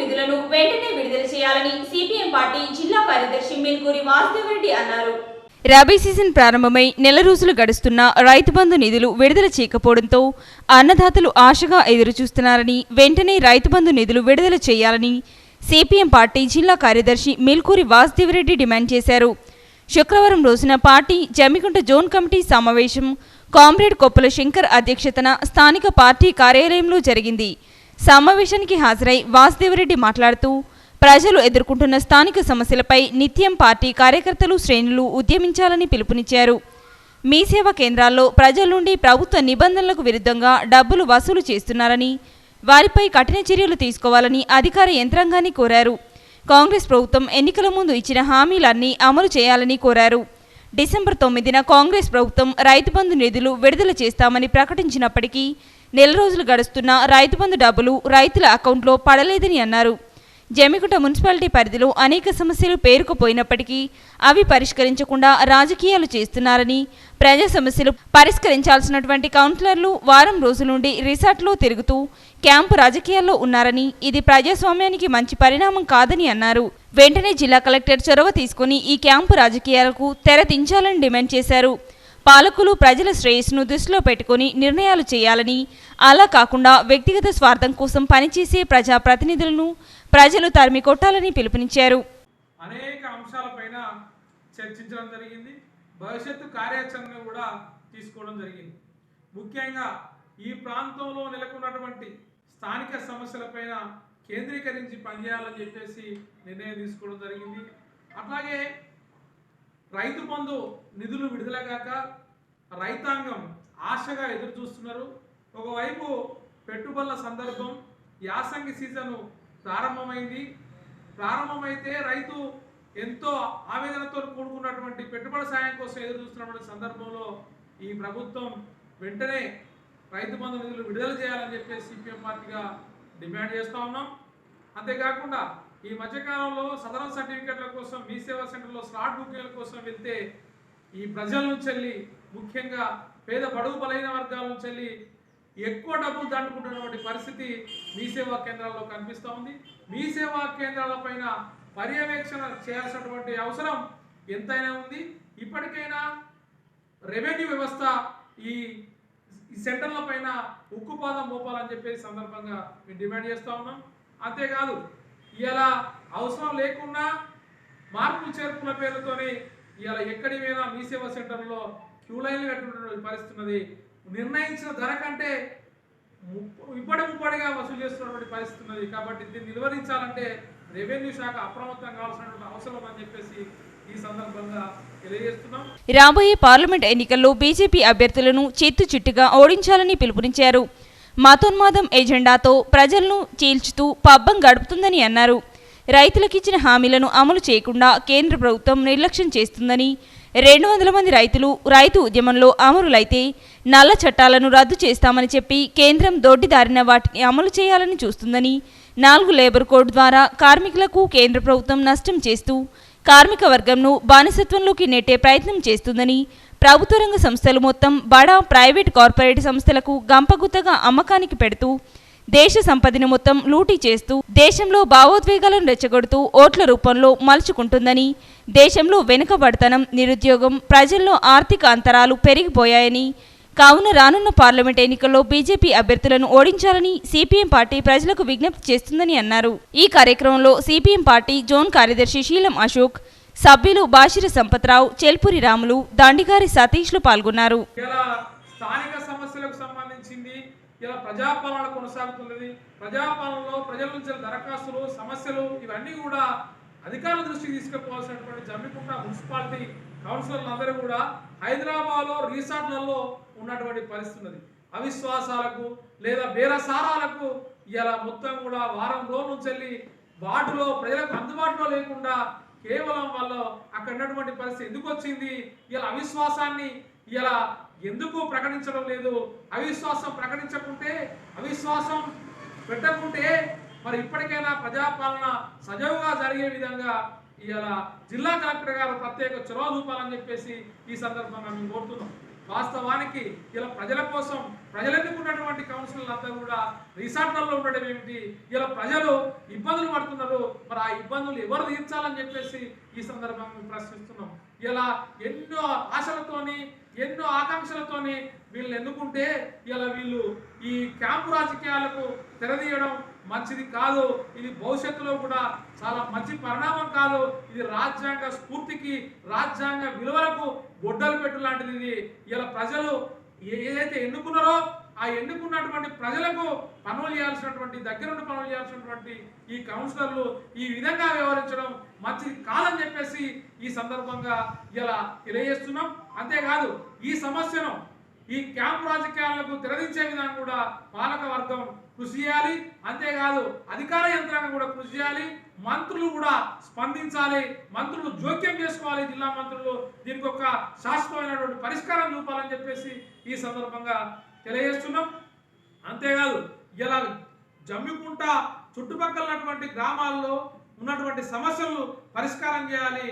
నిధులను వెంటనే విడుదల చేయాలని సిపిఎం పార్టీ జిల్లా కార్యదర్శి మిల్కూరి వాసుదేవరెడ్డి అన్నారు. రబీ సీజన్ ప్రారంభమై నెల రోజులు గడుస్తున్న రైతు బంధు నిధులు విడుదల చేయకపోవడంతో అన్నదాతలు ఆశగా ఎదురుచూస్తున్నారని వెంటనే రైతు బంధు నిధులు విడుదల చేయాలని సిపిఎం పార్టీ జిల్లా కార్యదర్శి మిల్కూరి వాసుదేవరెడ్డి డిమాండ్ చేశారు. శుక్రవారం రోజున పార్టీ జమ్మికుంట జోన్ కమిటీ సమావేశం కామ్రేడ్ కొప్పుల శంకర్ అధ్యక్షతన స్థానిక పార్టీ కార్యాలయంలో జరిగింది. సమావేశానికి హాజరై వాసుదేవరెడ్డి మాట్లాడుతూ ప్రజలు ఎదుర్కొంటున్న స్థానిక సమస్యలపై నిత్యం పార్టీ కార్యకర్తలు శ్రేణులు ఉద్యమించాలని పిలుపునిచ్చారు. మీ సేవా కేంద్రాల్లో ప్రజల నుండి ప్రభుత్వ నిబంధనలకు విరుద్ధంగా డబ్బులు వసూలు చేస్తున్నారని వారిపై కఠిన చర్యలు తీసుకోవాలని అధికార యంత్రాంగాన్ని కోరారు. కాంగ్రెస్ ప్రభుత్వం ఎన్నికల ముందు ఇచ్చిన హామీలన్నీ అమలు చేయాలని కోరారు. డిసెంబర్ తొమ్మిదిన కాంగ్రెస్ ప్రభుత్వం రైతు బంధు నిధులు విడుదల చేస్తామని ప్రకటించినప్పటికీ నెల రోజులు గడుస్తున్న రైతు బంధు డబ్బులు రైతుల అకౌంట్లో పడలేదని అన్నారు. జమికుంట మున్సిపాలిటీ పరిధిలో అనేక సమస్యలు పేరుకుపోయినప్పటికీ అవి పరిష్కరించకుండా రాజకీయాలు చేస్తున్నారని ప్రజా సమస్యలు పరిష్కరించాల్సినటువంటి కౌన్సిలర్లు వారం రోజుల నుండి రిసార్ట్లో తిరుగుతూ క్యాంపు రాజకీయాల్లో ఉన్నారని ఇది ప్రజాస్వామ్యానికి మంచి పరిణామం కాదని అన్నారు. వెంటనే జిల్లా కలెక్టర్ చొరవ తీసుకుని ఈ క్యాంపు రాజకీయాలకు తెరదించాలని డిమాండ్ చేశారు. పాలకులు ప్రజల శ్రేయస్సును దృష్టిలో పెట్టుకుని నిర్ణయాలు చేయాలని అలా కాకుండా వ్యక్తిగత స్వార్థం కోసం పనిచేసే ప్రజా ప్రతినిధులను ప్రజలు తరిమి కొట్టాలని పిలుపునిచ్చారు. అనేక అంశాలపైన చర్చించడం జరిగింది. భవిష్యత్తు కార్యాచరణ కూడా తీసుకోవడం జరిగింది. ముఖ్యంగా ఈ ప్రాంతంలో నెలకొన్నటువంటి స్థానిక సమస్యలపైన కేంద్రీకరించి పనిచేయాలని చెప్పేసి నిర్ణయం తీసుకోవడం జరిగింది. అట్లాగే రైతు బంధు నిధులు విడుదల కాక రైతాంగం ఆశగా ఎదురు చూస్తున్నారు. ఒకవైపు పెట్టుబడుల సందర్భం యాసంగి సీజను ప్రారంభమైంది. ప్రారంభమైతే రైతు ఎంతో ఆవేదనతో కూడుకున్నటువంటి పెట్టుబడి సాయం కోసం ఎదురు చూస్తున్నటువంటి సందర్భంలో ఈ ప్రభుత్వం వెంటనే రైతు బంధు నిధులు విడుదల చేయాలని చెప్పేసి సిపిఎం పార్టీగా డిమాండ్ చేస్తూ ఉన్నాం. అంతేకాకుండా ఈ మధ్యకాలంలో సదరన్ సర్టిఫికెట్ల కోసం మీ సేవా సెంటర్లో స్లాట్ బుకింగ్ల కోసం వెళ్తే ఈ ప్రజల నుంచి వెళ్ళి ముఖ్యంగా పేద బడుగు బలైన వర్గాల నుంచి వెళ్ళి ఎక్కువ డబ్బులు దండుకుంటున్నటువంటి పరిస్థితి మీ సేవా కేంద్రాల్లో కనిపిస్తూ ఉంది. మీ సేవా కేంద్రాలపైన పర్యవేక్షణ చేయాల్సినటువంటి అవసరం ఎంతైనా ఉంది. ఇప్పటికైనా రెవెన్యూ వ్యవస్థ ఈ ఈ సెంటర్ల పైన ఉక్కుపాదం మోపాలని చెప్పేసి సందర్భంగా మేము డిమాండ్ చేస్తూ ఉన్నాం. అంతేకాదు ఇలా అవసరం లేకుండా మార్పులు చేర్పుల పేరుతోని ఇలా ఎక్కడి మీద మీ సేవా సెంటర్లో క్యూ లైన్లు కట్టుకున్నటువంటి పరిస్థితున్నది నిర్ణయించిన ధర కంటే ఇప్పటి ముప్పటిగా వసూలు చేస్తున్నటువంటి పరిస్థితి ఉన్నది. కాబట్టి దీన్ని నిలువరించాలంటే రెవెన్యూ శాఖ అప్రమత్తం కావాల్సినటువంటి అవసరం అని చెప్పేసి ఈ సందర్భంగా తెలియజేస్తున్నాం. రాబోయే పార్లమెంట్ ఎన్నికల్లో బీజేపీ అభ్యర్థులను చిత్తు చిట్టుగా ఓడించాలని పిలుపునిచ్చారు. మతోన్మాదం ఎజెండాతో ప్రజలను చీల్చుతూ పబ్బం గడుపుతుందని అన్నారు. రైతులకిచ్చిన హామీలను అమలు చేయకుండా కేంద్ర ప్రభుత్వం నిర్లక్ష్యం చేస్తుందని రెండు వందల మంది రైతులు రైతు ఉద్యమంలో అమరులైతే నల్ల చట్టాలను రద్దు చేస్తామని చెప్పి కేంద్రం దొడ్డిదారిన వాటిని అమలు చేయాలని చూస్తుందని నాలుగు లేబర్ కోడ్ ద్వారా కార్మికులకు కేంద్ర ప్రభుత్వం నష్టం చేస్తూ కార్మిక వర్గంను బానిసత్వంలోకి నెట్టే ప్రయత్నం చేస్తుందని ప్రభుత్వ రంగ సంస్థలు మొత్తం బడా ప్రైవేట్ కార్పొరేట్ సంస్థలకు గంపగుత్తగా అమ్మకానికి పెడుతూ దేశ సంపదని మొత్తం లూటీ చేస్తూ దేశంలో భావోద్వేగాలను రెచ్చగొడుతూ ఓట్ల రూపంలో మలుచుకుంటుందని దేశంలో వెనుకబడతనం నిరుద్యోగం ప్రజల్లో ఆర్థిక అంతరాలు పెరిగిపోయాయని కావున రానున్న పార్లమెంట్ ఎన్నికల్లో బీజేపీ అభ్యర్థులను ఓడించాలని సిపిఎం పార్టీ ప్రజలకు విజ్ఞప్తి చేస్తుందని అన్నారు. ఈ కార్యక్రమంలో సిపిఎం పార్టీ జోన్ కార్యదర్శి శీలం అశోక్ సభ్యులు బాషిర సంపత్రావు చెల్పురి రాములు దండిగారి సతీష్లు పాల్గొన్నారు. ఇలా స్థానిక సమస్యలకు సంబంధించింది ఇలా ప్రజాపాలన కొనసాగుతున్నది. ప్రజాపాలనలో ప్రజల నుంచి దరఖాస్తులు సమస్యలు ఇవన్నీ కూడా అధికారుల దృష్టికి తీసుకుపోవాల్సినటువంటి జమ్మికుంట మున్సిపాలిటీ కౌన్సిలర్లు అందరూ కూడా హైదరాబాద్లో రీసార్ట్లలో ఉన్నటువంటి పరిస్థితి ఉన్నది అవిశ్వాసాలకు లేదా బేరసారాలకు ఇలా మొత్తం కూడా వారం రోజుల నుంచి వెళ్ళి వార్డులో ప్రజలకు అందుబాటులో లేకుండా కేవలం వాళ్ళు అక్కడ ఉన్నటువంటి పరిస్థితి ఎందుకు వచ్చింది? ఇలా అవిశ్వాసాన్ని ఇలా ఎందుకు ప్రకటించడం లేదు? అవిశ్వాసం ప్రకటించకుంటే అవిశ్వాసం పెట్టకుంటే మరి ఇప్పటికైనా ప్రజాపాలన సజావుగా జరిగే విధంగా ఇలా జిల్లా కలెక్టర్ గారు ప్రత్యేక చొరవ చూపాలని చెప్పేసి ఈ సందర్భంగా మేము కోరుతున్నాం. వాస్తవానికి ఇలా ప్రజల కోసం ప్రజలు ఎందుకున్నటువంటి కౌన్సిలర్లు అంతా కూడా రిసార్ట్లలో ఉండడం ఏమిటి? ఇలా ప్రజలు ఇబ్బందులు పడుతున్నారు. మరి ఆ ఇబ్బందులు ఎవరు తీర్చాలని చెప్పేసి ఈ సందర్భంగా మేము ప్రశ్నిస్తున్నాం. ఇలా ఎన్నో ఆశలతోని ఎన్నో ఆకాంక్షలతోని వీళ్ళని ఎన్నుకుంటే ఇలా వీళ్ళు ఈ క్యాంపు రాజకీయాలకు తెరదీయడం మంచిది కాదు. ఇది భవిష్యత్తులో కూడా చాలా మంచి పరిణామం కాదు. ఇది రాజ్యాంగ స్ఫూర్తికి రాజ్యాంగ విలువలకు గొడ్డలు పెట్టు లాంటిది ఇది. ఇలా ప్రజలు ఏదైతే ఎన్నుకున్నారో ఆ ఎన్నుకున్నటువంటి ప్రజలకు పనులు చేయాల్సినటువంటి దగ్గరుండి పనులు చేయాల్సినటువంటి ఈ కౌన్సిలర్లు ఈ విధంగా వ్యవహరించడం మంచిది కాదని చెప్పేసి ఈ సందర్భంగా ఇలా తెలియజేస్తున్నాం. అంతేకాదు ఈ సమస్యను ఈ క్యాంపు రాజకీయాలకు తెరదించే విధంగా కూడా పాలక వర్గం కృషి చేయాలి. అంతేకాదు అధికార యంత్రాంగం కూడా కృషి చేయాలి. మంత్రులు కూడా స్పందించాలి. మంత్రులు జోక్యం చేసుకోవాలి జిల్లా మంత్రులు. దీనికి ఒక శాశ్వతమైనటువంటి పరిష్కారం చూపాలని చెప్పేసి ఈ సందర్భంగా తెలియజేస్తున్నాం. అంతేకాదు ఇలా జమ్మికుంట చుట్టుపక్కల ఉన్నటువంటి గ్రామాల్లో ఉన్నటువంటి సమస్యలను పరిష్కారం చేయాలి.